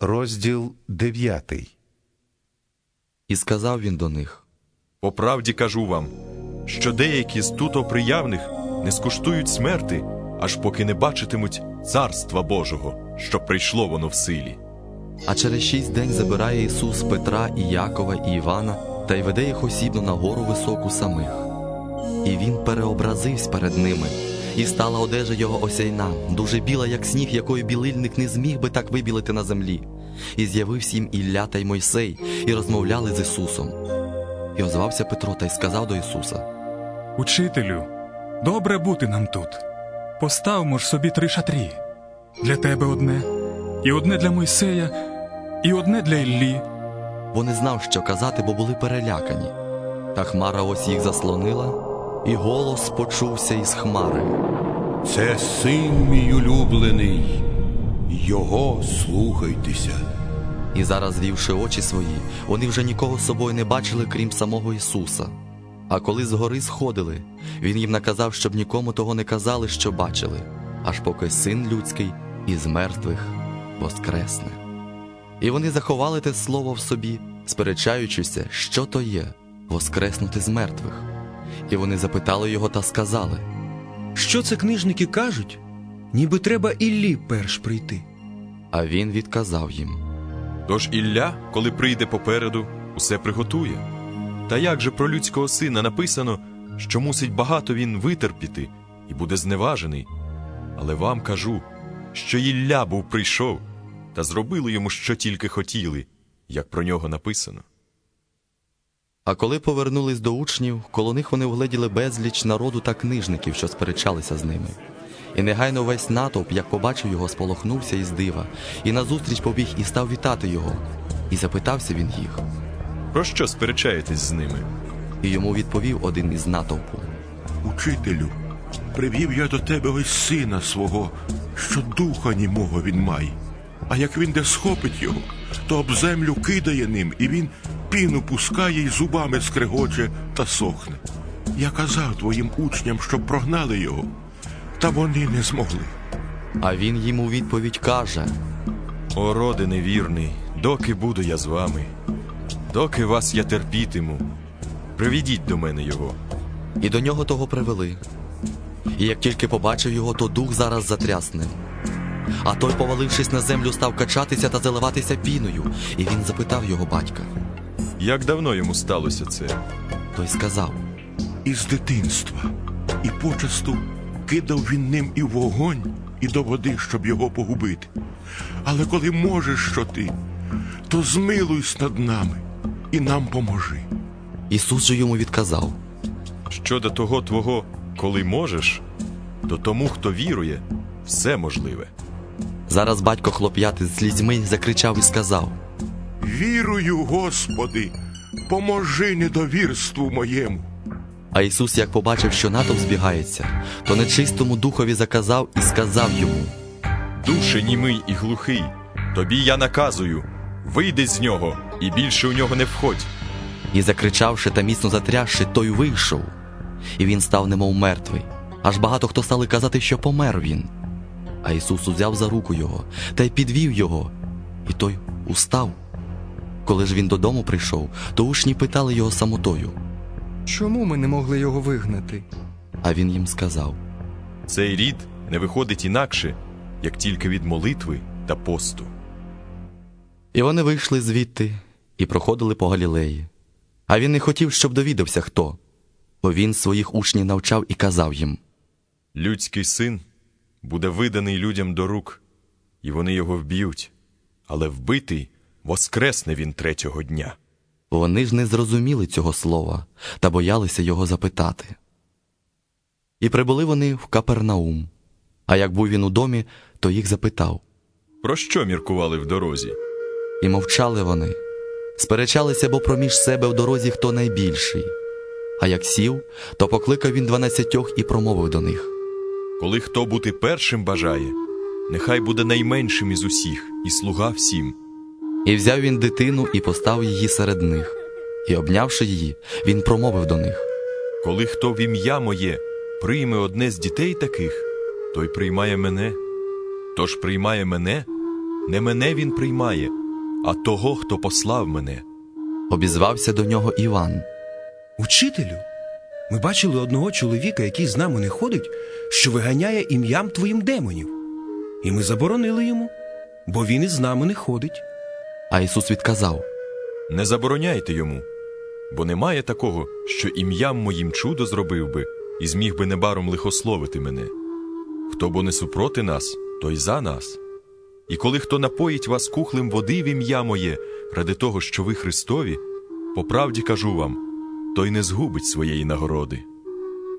розділ 9. І сказав він до них: По правді кажу вам, що деякі з туто приявних не скуштують смерти, аж поки не бачитимуть царства Божого, що прийшло воно в силі. А через шість день забирає Ісус Петра і Якова і Івана та й веде їх осібно на гору високу самих. І він переобразився перед ними, і стала одежа його осяйна, дуже біла, як сніг, якою білильник не зміг би так вибілити на землі. І з'явився їм Ілля та й Мойсей, і розмовляли з Ісусом. І озвався Петро та й сказав до Ісуса: Учителю, добре бути нам тут. Поставмо ж собі три шатрі. Для тебе одне, і одне для Мойсея, і одне для Іллі. бо не знав, що казати, бо були перелякані. Та хмара ось їх заслонила, і голос почувся із хмари. Це син мій улюблений, його слухайтеся. І зараз, звівши очі свої, вони вже нікого з собою не бачили, крім самого Ісуса. А коли з гори сходили, Він їм наказав, щоб нікому того не казали, що бачили, аж поки син людський із мертвих воскресне. І вони заховали те слово в собі, сперечаючися, що то є воскреснути з мертвих. І вони запитали його та сказали. Що це книжники кажуть? Ніби треба Іллі перш прийти. А він відказав їм. Тож Ілля, коли прийде попереду, усе приготує. Та як же про людського сина написано, що мусить багато він витерпіти і буде зневажений. Але вам кажу, що Ілля був прийшов, та зробили йому, що тільки хотіли, як про нього написано. А коли повернулись до учнів, коло них вони вгледіли безліч народу та книжників, що сперечалися з ними. І негайно весь натовп, як побачив його, сполохнувся із дива, і назустріч побіг і став вітати його. І запитався він їх. Про що сперечаєтесь з ними? І йому відповів один із натовпу. Учителю, привів я до тебе ось сина свого, що духа німого він має. А як він де схопить його, то об землю кидає ним, і він піну пускає й зубами скрегоче та сохне. Я казав твоїм учням, щоб прогнали його, та вони не змогли. А він їм у відповідь каже: О, роде невірний, доки буду я з вами, доки вас я терпітиму, приведіть до мене його. І до нього того привели. І як тільки побачив його, то дух зараз затряс ним. А той, повалившись на землю, став качатися та заливатися піною, і він запитав його батька. Як давно йому сталося це? Той сказав: Із дитинства, і почасту кидав він ним і вогонь, і до води, щоб його погубити. Але коли можеш що ти, то змилуйся над нами і нам поможи. Ісус же йому відказав. Щодо того твого, коли можеш, то тому, хто вірує, все можливе. Зараз батько хлоп'яти з слізьми закричав і сказав: Вірую, Господи, поможи недовірству моєму. А Ісус, як побачив, що натовп збігається, то нечистому духові заказав і сказав йому: Душе німий і глухий, тобі я наказую, вийди з нього і більше у нього не входь. І закричавши та міцно затрясши, той вийшов. І він став немов мертвий. Аж багато хто стали казати, що помер він. А Ісус узяв за руку його та й підвів його, і той устав. Коли ж він додому прийшов, то учні питали його самотою, Чому ми не могли його вигнати? а він їм сказав: Цей рід не виходить інакше, як тільки від молитви та посту. І вони вийшли звідти і проходили по Галілеї. А він не хотів, щоб довідався хто, бо він своїх учнів навчав і казав їм: Людський син буде виданий людям до рук, і вони його вб'ють, але вбитий воскресне він третього дня. Вони ж не зрозуміли цього слова та боялися його запитати. І прибули вони в Капернаум. А як був він у домі, то їх запитав. Про що міркували в дорозі? І мовчали вони, сперечалися, бо проміж себе в дорозі хто найбільший. А як сів, то покликав він дванадцятьох і промовив до них. Коли хто бути першим бажає, нехай буде найменшим із усіх і слуга всім. І взяв він дитину і поставив її серед них. І, обнявши її, він промовив до них. Коли хто в ім'я моє прийме одне з дітей таких, той приймає мене. Тож приймає мене, не мене він приймає, а того, хто послав мене. Обізвався до нього Іван. Учителю, ми бачили одного чоловіка, який з нами не ходить, що виганяє ім'ям твоїм демонів. І ми заборонили йому, бо він із нами не ходить. А Ісус відказав: Не забороняйте йому, бо немає такого, що ім'ям моїм чудо зробив би і зміг би небаром лихословити мене. Хто бо не супроти нас, той за нас. І коли хто напоїть вас кухлем води в ім'я моє, ради того, що ви Христові, по правді кажу вам, той не згубить своєї нагороди.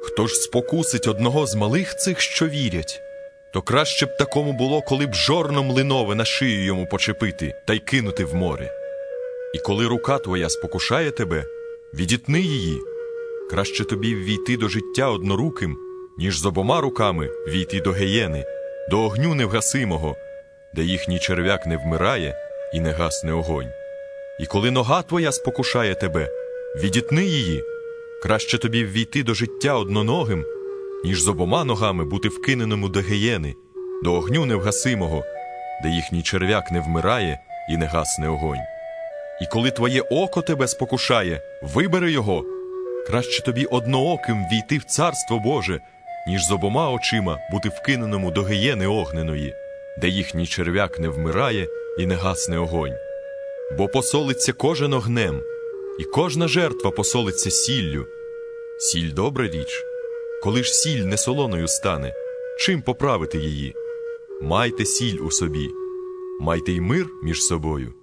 Хто ж спокусить одного з малих цих, що вірять, то краще б такому було, коли б жорном линове на шию йому почепити та й кинути в море. І коли рука твоя спокушає тебе, відітни її. Краще тобі ввійти до життя одноруким, ніж з обома руками війти до геєни, до огню невгасимого, де їхній черв'як не вмирає і не гасне огонь. І коли нога твоя спокушає тебе, відітни її. Краще тобі ввійти до життя одноногим, ніж з обома ногами бути вкиненому до геєни, до огню невгасимого, де їхній черв'як не вмирає і не гасне огонь. І коли твоє око тебе спокушає, вибери його. Краще тобі однооким війти в царство Боже, ніж з обома очима бути вкиненому до гієни огненої, де їхній черв'як не вмирає і не гасне огонь. Бо посолиться кожен огнем, і кожна жертва посолиться сіллю. Сіль добра річ. Коли ж сіль не солоною стане, чим поправити її? Майте сіль у собі, майте й мир між собою.